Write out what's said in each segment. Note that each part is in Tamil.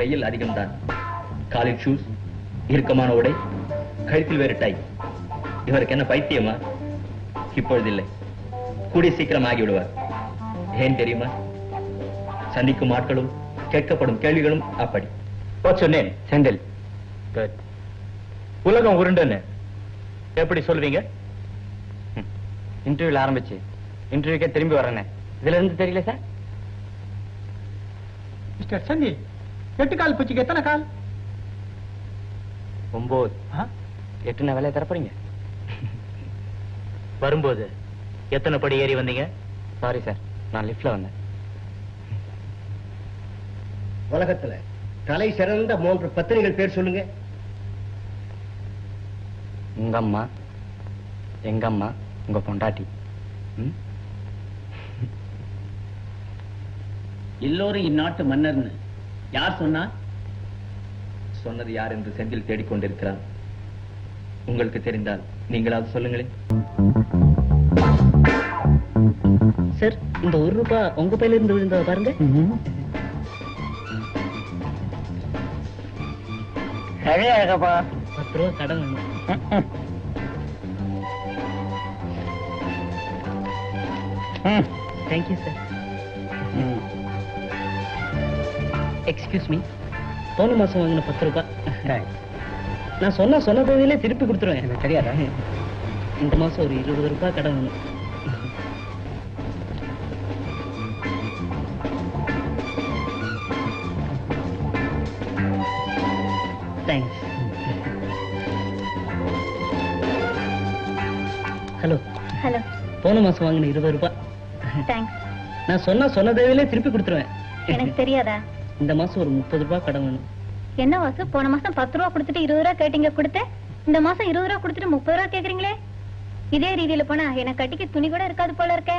வெயில் அதிகம்தான். காலில் ஷூஸ் இறுக்கமான உடை கழுத்தில் வேறு டை இவருக்கு என்ன பைத்தியமா? இப்பொழுதில்லை. கூடிய சீக்கிரம் ஆகிவிடுவார். ஏன் தெரியுமா? சந்திக்கும் ஆட்களும் கேட்கப்படும் கேள்விகளும் அப்படி. நேம் செந்தில். உலகம் உருண்டுன்னு. எப்படி சொல்வீங்க? இன்டர்வியூல ஆரம்பிச்சு. இன்டர்வியூக்கே திரும்பி வரேனே இதுல இருந்து தெரியல சார்? மிஸ்டர் சந்தி எட்டு கால் பூச்சிக்கு எத்தனை கால்? ஒன்பது ஆ? எட்டுன வேலையை தரப்போறீங்க. வரும்போது எத்தனை படி ஏறி வந்தீங்க? சாரி சார் நான் லிஃப்ட்ல வந்தேன். உலகத்துல தலை சிறந்த மூன்று பத்திரிகள் பேர் சொல்லுங்க. உங்க அம்மா எங்க அம்மா உங்க பொண்டாட்டி? எல்லோரும் இந்நாட்டு மன்னர்னு. யார் சொன்னா? சொன்னது யார் என்று செந்தில் தேடிக்கொண்டிருக்கிறான் உங்களுக்கு தெரிந்தால் நீங்களாவது சொல்லுங்களேன். சார் இந்த ஒரு ரூபாய் உங்க பையில இருந்து விழுந்தத பாருங்க. பத்து ரூபா கடன் வேணும். தேங்க்யூ சார் எக்ஸ்கியூஸ் மீ போன மாசம் வாங்கின பத்து ரூபாய் நான் சொன்ன சொன்ன தேதியிலே திருப்பி கொடுத்துருவேன். எனக்கு தெரியாதா? இந்த மாசம் ஒரு இருபது ரூபாய் கடன் வேணும். தேங்க்ஸ் ஹலோ ஹலோ போன மாசம் வாங்கின இருபது ரூபாய் தேங்க்ஸ் நான் சொன்ன சொன்ன தேதியிலே திருப்பி கொடுத்துருவேன். எனக்கு தெரியாதா? இந்த மாசம் ஒரு முப்பது ரூபாய் கடன் வேணும். என்ன வாசு? போன மாசம் பத்து ரூபா கொடுத்துட்டு இருபது ரூபா கேட்டீங்க கொடுத்தேன் இந்த மாசம் இருபது ரூபா கொடுத்துட்டு முப்பது ரூபா கேக்குறீங்களே? இதே ரீதியில போனா எனக்கு கட்டிக்க துணி கூட இருக்காது போல இருக்கே.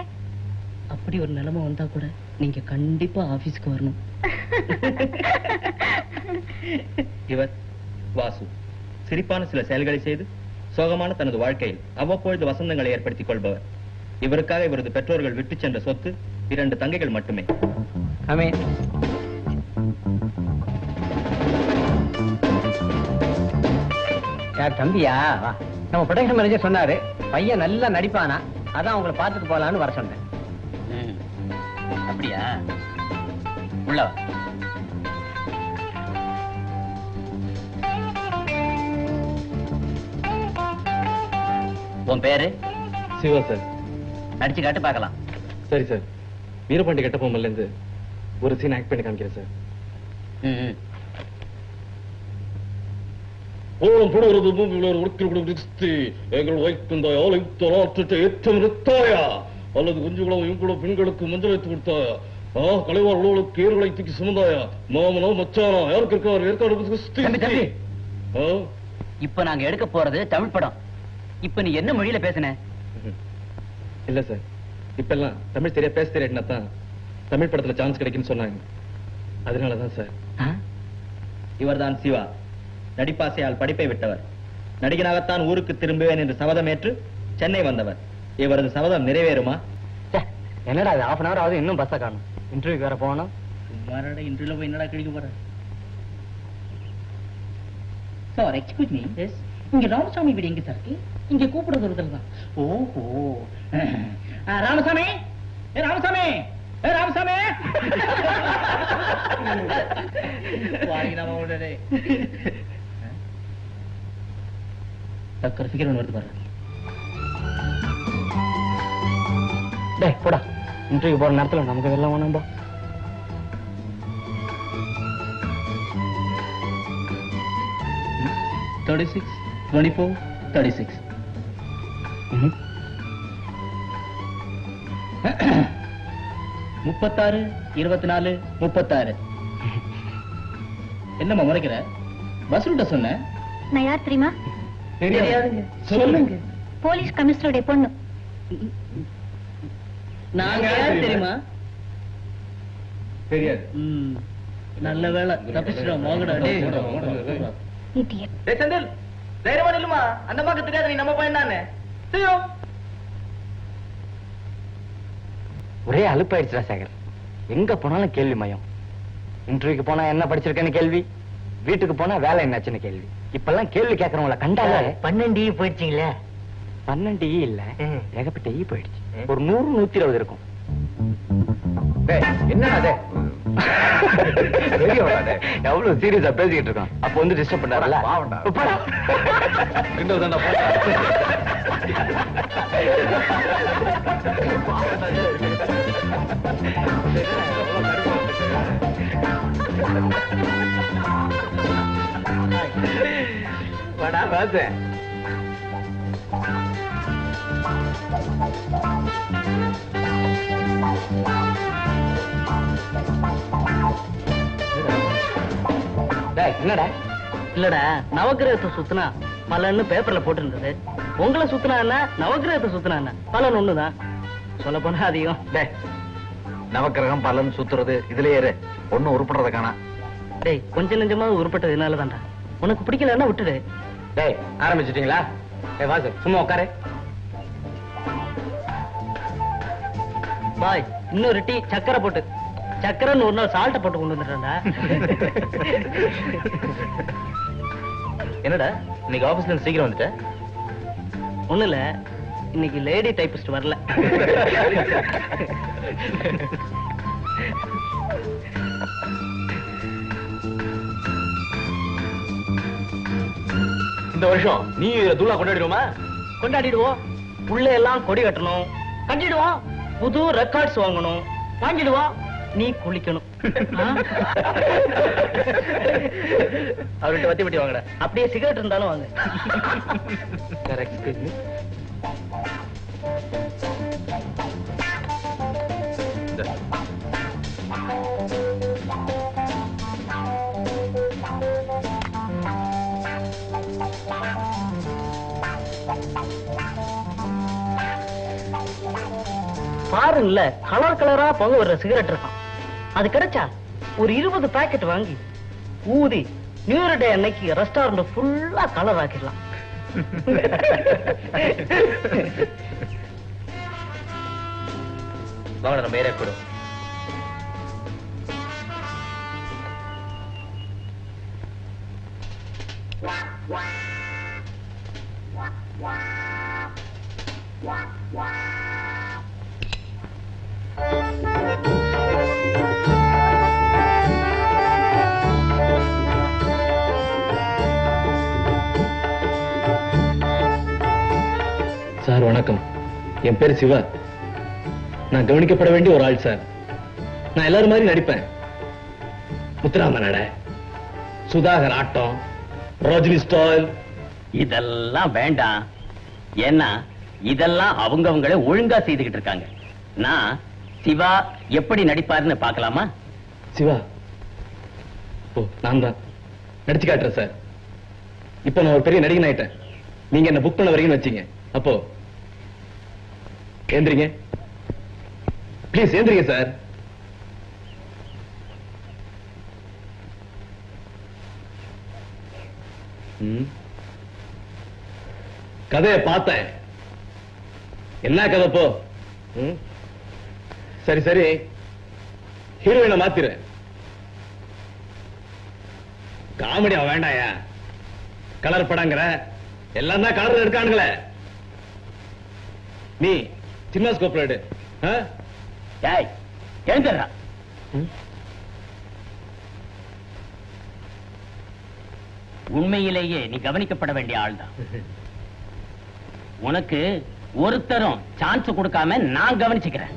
அப்படி ஒரு நிலைமை வந்தா கூட நீங்க கண்டிப்பா ஆபீஸ்க்கு வரணும். இவர் வாசு. சிரிப்பான சில செயல்களை செய்து சோகமான தனது வாழ்க்கையில் அவ்வப்பொழுது வசந்தங்களை ஏற்படுத்திக் கொள்பவர். இவருக்காக இவரது பெற்றோர்கள் விட்டுச் சென்ற சொத்து இரண்டு தங்கைகள் மட்டுமே. யார் தம்பியா. நம்ம ப்ரொடக்ஷன் மேனேஜர் சொன்னாரு பையன் நல்லா நடிப்பானா? அதான் உங்களை பார்த்துட்டு போலான்னு வர சொன்னேன். அப்படியா? உள்ள. உன் பேரு? சிவா சார். நடிச்சு காட்டு பார்க்கலாம். சரி சார். வீரபாண்டி கட்ட பொம்மல்ல இருந்து ஒரு சீன் ஆக்ட் பண்ணி காமிக்கிறேன் சார். ஓம் புடுவது பூமியில் உடுக்கில் விடுத்து எங்கள் வைத்திருந்தாய் ஆலைத்த நாட்டத்தை ஏற்றம் நிறுத்தாயா அல்லது குஞ்சுகளோ இங்குளோ பெண்களுக்கு மஞ்சள் வைத்து கொடுத்தாயா ஆ கலைவார் உழவுகளுக்கு ஏர்களை தூக்கி சுமந்தாயா? மாமனோ மச்சானா யாருக்கு இருக்கார். ஏற்காடு ஆ? இப்ப நாங்க எடுக்க போறது தமிழ் படம். இப்ப நீ என்ன மொழியில பேசுன? இல்ல சார் இப்பெல்லாம் தமிழ் தெரியா பேச தெரியாட்டினா தான் தமிழ் படத்துல சான்ஸ் கிடைக்கும்னு சொன்னாங்க. அதனாலதான் சார் இவர்தான் சிவா. நடிப்பாசையால் படிப்பை விட்டவர். நடிகனாகத்தான் ஊருக்கு திரும்புவேன் என்று சபதமேற்று சென்னை வந்தவர். இவரது சபதம் நிறைவேறுமா? என்னடா அது ஹாஃப் அன் அவர் ஆகுது இன்னும் பஸ்ஸை காணும். இன்டர்வியூக்கு வேற போகணும். சும்மாடா இன்டர்வியூல போய் என்னடா கிடைக்க போற? சார் எக்ஸ்கியூஸ் மீ எஸ் இங்க ராமசாமி வீடு எங்க சார் இருக்கு இங்க கூப்பிடுறது ஒருத்தர் தான். ஓஹோ. ராமசாமி! ஏ ராமசாமி! ஏ ராமசாமி! வாடி நாம உடனே? டாக்டர் ஃபிகர் ஒன்று வருது பாரு டேய் போடா. இன்டர்வியூ போற நேரத்துல நமக்கு வெள்ளம் வேணாம்பா thirty six twenty four thirty six முப்பத்தாறு இருபத்தி நாலு முப்பத்தாறு என்னம்மா முறைக்கிற? பஸ் ரூட்ட சொன்ன? நான் யார் தெரியுமா? தெரியாதுங்க. சொல்லுங்க. போலீஸ் கமிஷனருடைய பொண்ணு. நாங்க தெரியுமா? தெரியாது. நல்ல வேலை தப்பிச்சிட்டோம். மோகடா டேய் செந்தில் தைரியமா நில்லுமா? அந்த தெரியாது நீ நம்ம பையன் தானே? செய்யும் ஒரே அலுப்பாயிடுச்சுடா சேகர். எங்க போனாலும் கேள்வி மயம். இன்டர்வியூக்கு போனா என்ன படிச்சிருக்கேன்னு கேள்வி? வீட்டுக்கு போனா வேலை என்னாச்சுன்னு கேள்வி. இப்பெல்லாம் கேள்வி கேட்கறவங்கள கண்டாலே பன்னெண்டு போயிடுச்சிங்களே. பன்னெண்டு இல்ல ஏகப்பட்ட ஈ போயிடுச்சு. ஒரு நூறு நூத்தி இருபது இருக்கும். அது எவ்வளவு சீரியஸா பேசிக்கிட்டு இருக்கோம். அப்ப வந்து டிஸ்டர்ப் பண்ணாரல. வாடா. டேய், என்னடா இல்லடா நவக்கிரகத்தை சுத்தினா பலன்னு பேப்பர்ல போட்டிருந்தது. உங்களை சுத்தினா என்ன நவக்கிரகத்தை சுத்தினா பலன் ஒண்ணுதான் சொல்ல போனா அதிகம். டேய் நவக்கிரகம் பலன் சுத்துறது இதுலயே ஒண்ணும் உருப்படுறத காணா. டேய் கொஞ்சம் நெஞ்சமா உருப்பட்டதுனால தான்டா உனக்கு பிடிக்கலன்னா விட்டுடு. டேய் ஆரம்பிச்சிட்டீங்களா? டேய் வாசு சும்மா உட்காரு. பாய் இன்னொரு டீ சக்கரை போட்டு. சக்கரைன்னு ஒரு நாள் சால்ட்டை போட்டு கொண்டு வந்துட்டேன்டா என்னடா இன்னைக்கு ஆபீஸ்ல இருந்து சீக்கிரம் வந்துட்ட? ஒண்ணு இல்ல இன்னைக்கு லேடி டைபிஸ்ட் வரல. இந்த வருஷம் நீ தூளா கொண்டாடிடுவோமா? கொண்டாடிடுவோம். புள்ள எல்லாம் கொடி கட்டணும். கட்டிடுவோம். புது ரெக்கார்ட்ஸ் வாங்கணும். வாங்கிடுவோம். நீ குளிக்கணும். அவர்கிட்ட வத்தி பட்டி வாங்கட அப்படியே சிகரெட் இருந்தாலும் வாங்க. கரெக்ட் பாருங்கல்ல கலர் கலரா புகை வர்ற சிகரெட் இருக்கான் அது கிடைச்சா ஒரு இருபது பாக்கெட் வாங்கி ஊதி நியூ இயர் டே அன்னைக்கு ரெஸ்டாரண்ட் ஃபுல்லா கலர் ஆக்கிடலாம் வாங்க நம்ம ஏரியா கூட சார் வணக்கம். என் பேர் சிவா. நான் கவனிக்கப்பட வேண்டிய ஒரு ஆள் சார். நான் எல்லாரும் மாதிரி நடிப்பேன். முத்துராம நட சுதாகர் ஆட்டம் ரஜினி ஸ்டால். இதெல்லாம் வேண்டாம். ஏன்னா இதெல்லாம் அவங்கவங்களே ஒழுங்கா செய்துகிட்டு இருக்காங்க. நான் சிவா எப்படி நடிப்பாருன்னு பார்க்கலாமா? சிவா. ஓ நான் தான் நடிச்சு காட்டுறேன் சார். இப்போ நான் ஒரு பெரிய நடிகன் ஆயிட்டேன். நீங்க என்ன புக் பண்ண வரைக்கும் வச்சீங்க. அப்போ ஏந்திரிங்க. Please ஏந்திரிங்க sir. கதையை பார்த்தேன். என்ன கதை போ? ம்? சரி சரி. ஹீரோயினை மாத்திரு. காமெடியா வேண்டாயா? கலர் படங்கிற எல்லாம் தான் கலர் எடுக்கானுங்களே நீ சின்ன ஸ்கோப்ல எடு எழுந்துடுறா. உண்மையிலேயே நீ கவனிக்கப்பட வேண்டிய ஆள்தான். உனக்கு ஒருத்தரும் சான்ஸ் கொடுக்காம நான் கவனிச்சுக்கிறேன்.